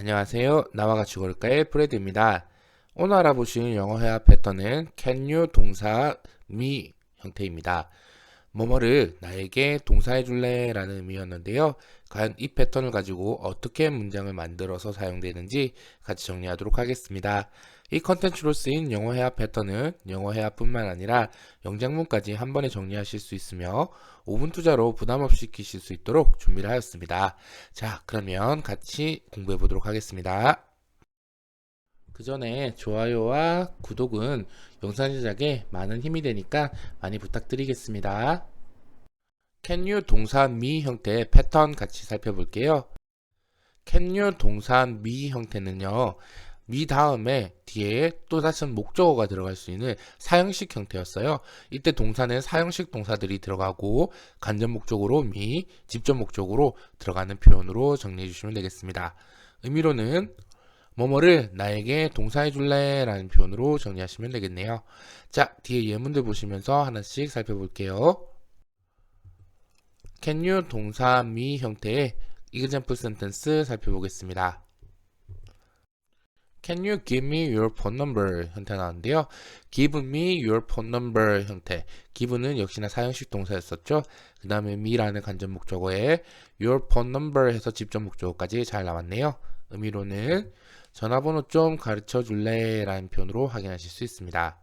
안녕하세요. 나와 같이 걸을까의 프레드입니다. 오늘 알아보실 영어 회화 패턴은 can you 동사 me 형태입니다. 뭐뭐를 나에게 동사해 줄래? 라는 의미였는데요. 과연 이 패턴을 가지고 어떻게 문장을 만들어서 사용되는지 같이 정리하도록 하겠습니다. 이 컨텐츠로 쓰인 영어 회화 패턴은 영어 회화뿐만 아니라 영장문까지 한 번에 정리하실 수 있으며 5분 투자로 부담 없이 익히실 수 있도록 준비를 하였습니다. 자, 그러면 같이 공부해 보도록 하겠습니다. 그 전에 좋아요와 구독은 영상 제작에 많은 힘이 되니까 많이 부탁드리겠습니다. can you 동사 me 형태의 패턴 같이 살펴볼게요. can you 동사 me 형태는요. me 다음에 뒤에 또 다시 목적어가 들어갈 수 있는 사형식 형태였어요. 이때 동사는 사형식 동사들이 들어가고 간접 목적으로 me, 직접 목적으로 들어가는 표현으로 정리해 주시면 되겠습니다. 의미로는 뭐뭐를 나에게 동사해 줄래? 라는 표현으로 정리하시면 되겠네요. 자, 뒤에 예문들 보시면서 하나씩 살펴볼게요. can you 동사 me 형태의 example sentence 살펴보겠습니다. Can you give me your phone number 형태 나왔는데요. Give me your phone number 형태. give는 역시나 사형식 동사였었죠. 그 다음에 me라는 간접 목적어에 your phone number 해서 직접 목적어까지 잘 나왔네요. 의미로는 전화번호 좀 가르쳐 줄래? 라는 표현으로 확인하실 수 있습니다.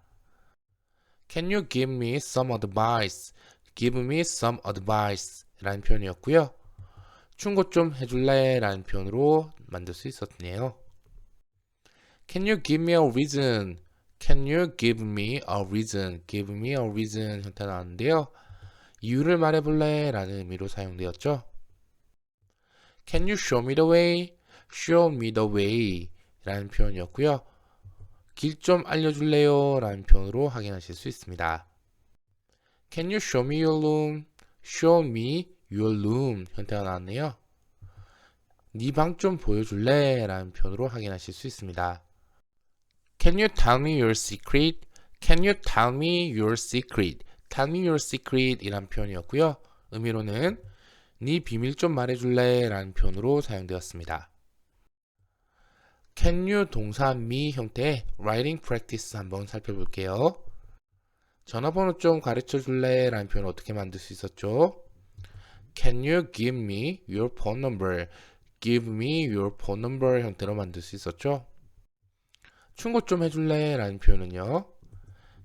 Can you give me some advice? Give me some advice 라는 표현이었고요. 충고 좀 해줄래? 라는 표현으로 만들 수 있었네요. Can you give me a reason? Can you give me a reason? Give me a reason 형태 나왔는데요. 이유를 말해볼래? 라는 의미로 사용되었죠. Can you show me the way? Show me the way 라는 표현이었고요. 길 좀 알려줄래요? 라는 표현으로 확인하실 수 있습니다. Can you show me your room? Show me your room 형태가 나왔네요. 네 방 좀 보여줄래? 라는 표현으로 확인하실 수 있습니다. Can you tell me your secret? Can you tell me your secret? Tell me your secret 이란 표현이었고요. 의미로는 네 비밀 좀 말해줄래? 라는 표현으로 사용되었습니다. Can you 동사 me 형태의 writing practice 한번 살펴볼게요. 전화번호 좀 가르쳐 줄래? 라는 표현 어떻게 만들 수 있었죠? Can you give me your phone number? Give me your phone number 형태로 만들 수 있었죠? 충고 좀 해줄래? 라는 표현은요.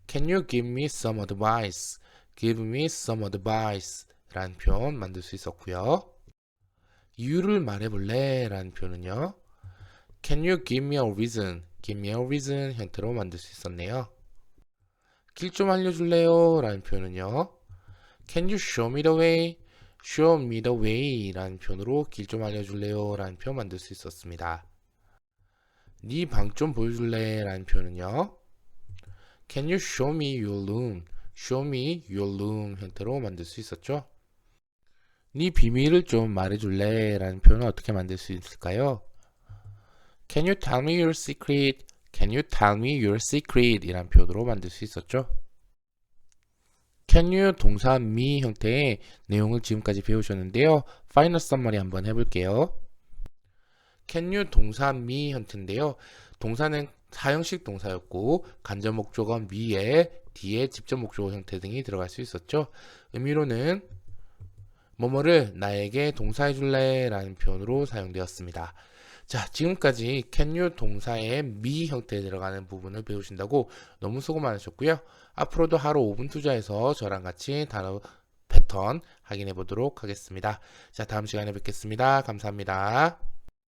Can you give me some advice? Give me some advice 라는 표현 만들 수 있었고요. 이유를 말해볼래? 라는 표현은요. Can you give me a reason? Give me a reason 형태로 만들 수 있었네요. 길 좀 알려줄래요? 라는 표현은요. Can you show me the way? Show me the way 라는 표현으로 길 좀 알려줄래요? 라는 표현 만들 수 있었습니다. 네 방 좀 보여줄래? 라는 표현은요. Can you show me your room? Show me your room 형태로 만들 수 있었죠. 네 비밀을 좀 말해줄래? 라는 표현을 어떻게 만들 수 있을까요? Can you tell me your secret? Can you tell me your secret? 이란 표현으로 만들 수 있었죠. Can you 동사 me 형태의 내용을 지금까지 배우셨는데요. 파이널 썸머리 한번 해볼게요. Can you 동사 me 형태인데요. 동사는 사형식 동사였고 간접 목적어 me에 뒤에 직접 목적어 형태 등이 들어갈 수 있었죠. 의미로는 뭐뭐를 나에게 동사해 줄래? 라는 표현으로 사용되었습니다. 자, 지금까지 you 동사의 me 형태에 들어가는 부분을 배우신다고 너무 수고 많으셨고요. 앞으로도 하루 5분 투자해서 저랑 같이 단어 패턴 확인해 보도록 하겠습니다. 자, 다음 시간에 뵙겠습니다. 감사합니다.